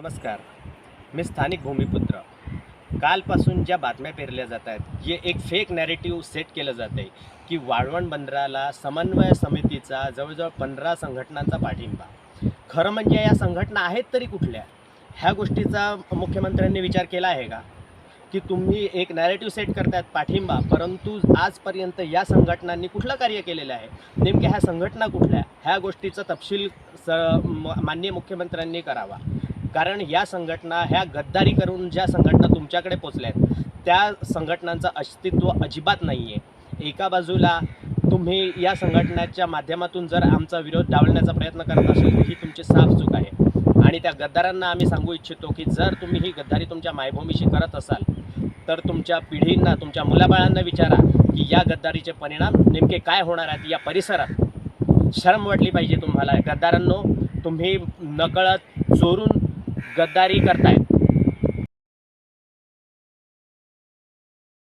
नमस्कार. मी स्थानिक भूमिपुत्र. कालपासून ज्या बातम्या पेरल्या जात आहेत जे एक फेक नॅरेटिव्ह सेट केलं जात आहे की वाळवण बंदराला समन्वय समितीचा जवळजवळ पंधरा संघटनांचा पाठिंबा. खरं म्हणजे या संघटना आहेत तरी कुठल्या? ह्या गोष्टीचा मुख्यमंत्र्यांनी विचार केला आहे का? की तुम्ही एक नॅरेटिव्ह सेट करतायत पाठिंबा परंतु आजपर्यंत या संघटनांनी कुठलं कार्य केलेलं आहे? नेमक्या ह्या संघटना कुठल्या? ह्या गोष्टीचा तपशील स म- माननीय मुख्यमंत्र्यांनी करावा. कारण या संघटना ह्या गद्दारी करून ज्या संघटना तुमच्याकडे पोचल्या आहेत त्या संघटनांचं अस्तित्व अजिबात नाही आहे एका बाजूला तुम्ही या संघटनेच्या माध्यमातून जर आमचा विरोध डावलण्याचा प्रयत्न करत असेल तर ही तुमची साफ चूक आहे. आणि त्या गद्दारांना आम्ही सांगू इच्छितो की जर तुम्ही ही गद्दारी तुमच्या मायभूमीशी करत असाल तर तुमच्या पिढींना तुमच्या मुलाबाळांना विचारा की या गद्दारीचे परिणाम नेमके काय होणार आहेत या परिसरात. शरम वाटली पाहिजे तुम्हाला. गद्दारांनो तुम्ही नकळत चोरून गद्दारी करतायत.